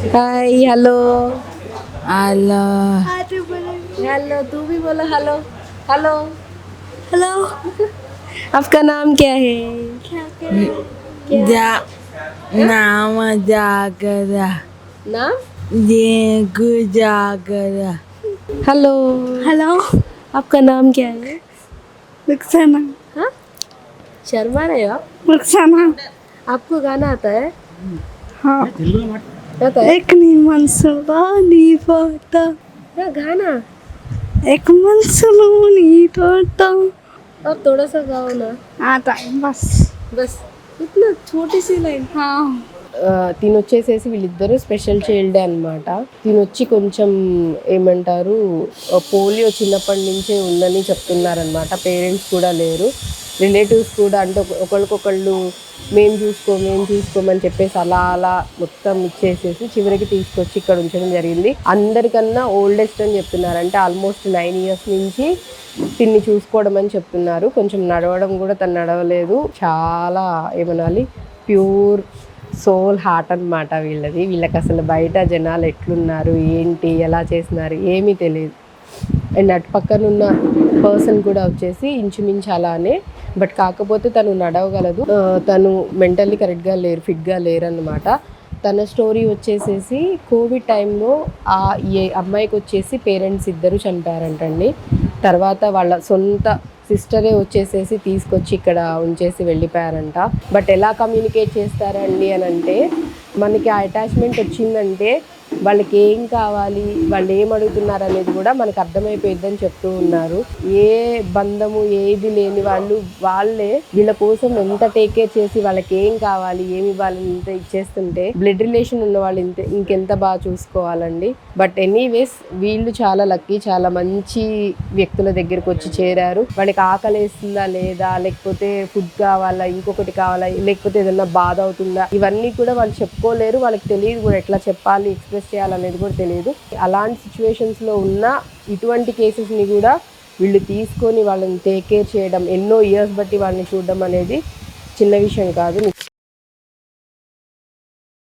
Hi hello hello hello तू भी बोलो हेलो हेलो हेलो आपका नाम क्या है? जा नाम जागरा। नाम? जेगु जागरा। हेलो हेलो आपका नाम क्या है? रुखसाना हाँ? शर्मा रहे हो आप? रुखसाना आपको गाना आता है? हाँ। आता है एक నీ మనసులో నీ పాట हाँ, गाना एक మనసులో నీ తోట और थोड़ा सा गाओ ना ఆ టైం బస్ बस इतना छोटी सी लाइन తిను వచ్చేసేసి వీళ్ళిద్దరూ స్పెషల్ చైల్డ్ అనమాట తిను వచ్చి కొంచెం ఏమంటారు పోలియో చిన్నప్పటి నుంచే ఉందని చెప్తున్నారనమాట పేరెంట్స్ కూడా లేరు రిలేటివ్స్ కూడా అంటే ఒకరికొకళ్ళు ఒకళ్ళకొకళ్ళు మేము చూసుకో మేము చూసుకోమని చెప్పేసి అలా అలా మొత్తం ఇచ్చేసేసి చివరికి తీసుకొచ్చి ఇక్కడ ఉంచడం జరిగింది. అందరికన్నా ఓల్డెస్ట్ అని చెప్తున్నారు అంటే ఆల్మోస్ట్ నైన్ ఇయర్స్ నుంచి తిన్ని చూసుకోవడం అని చెప్తున్నారు. కొంచెం నడవడం కూడా తను నడవలేదు. చాలా ఏమనాలి? ప్యూర్ సోల్ హార్ట్ అనమాట వీళ్ళది. వీళ్ళకి అసలు బయట జనాలు ఎట్లున్నారు? ఏంటి? ఎలా చేస్తున్నారు? ఏమీ తెలియదు. అండ్ అటు పక్కనున్న పర్సన్ కూడా వచ్చేసి ఇంచుమించు అలానే బట్ కాకపోతే తను నడవగలదు. తను మెంటల్లీ కరెక్ట్గా లేరు ఫిట్గా లేరు అన్నమాట తన స్టోరీ వచ్చేసేసి కోవిడ్ టైంలో ఆ ఏ అమ్మాయికి వచ్చేసి పేరెంట్స్ ఇద్దరు చనిపోయారంటండి. తర్వాత వాళ్ళ సొంత సిస్టరే వచ్చేసేసి తీసుకొచ్చి ఇక్కడ ఉంచేసి వెళ్ళిపోయారంట. బట్ ఎలా కమ్యూనికేట్ చేస్తారండి అని అంటే మనకి ఆ అటాచ్మెంట్ వచ్చిందంటే వాళ్ళకి ఏం కావాలి వాళ్ళు ఏం అడుగుతున్నారు అనేది కూడా మనకు అర్థమైపోయిద్దని చెప్తూ ఉన్నారు. ఏ బంధము ఏది లేని వాళ్ళు వాళ్ళే వీళ్ళ కోసం ఎంత టేక్ కేర్ చేసి వాళ్ళకి ఏం కావాలి ఏమి ఇవ్వాలని ఇంత ఇచ్చేస్తుంటే బ్లడ్ రిలేషన్ ఉన్న వాళ్ళు ఇంత ఇంకెంత బాగా చూసుకోవాలండి. బట్ ఎనీవేస్ వీళ్ళు చాలా లక్కీ చాలా మంచి వ్యక్తుల దగ్గరికి వచ్చి చేరారు. వాళ్ళకి ఆకలేస్తుందా లేదా? లేకపోతే ఫుడ్ కావాలా ఇంకొకటి కావాలా లేకపోతే ఏదైనా బాధ అవుతుందా? ఇవన్నీ కూడా వాళ్ళు చెప్పుకోలేరు. వాళ్ళకి తెలియదు కూడా ఎట్లా చెప్పాలి ఎక్స్ప్రెస్ చేయాలనేది కూడా తెలియదు. అలాంటి సిచ్యువేషన్స్లో ఉన్న ఇటువంటి కేసెస్ని కూడా వీళ్ళు తీసుకొని వాళ్ళని టేక్ కేర్ చేయడం ఎన్నో ఇయర్స్ బట్టి వాళ్ళని చూడడం అనేది చిన్న విషయం కాదు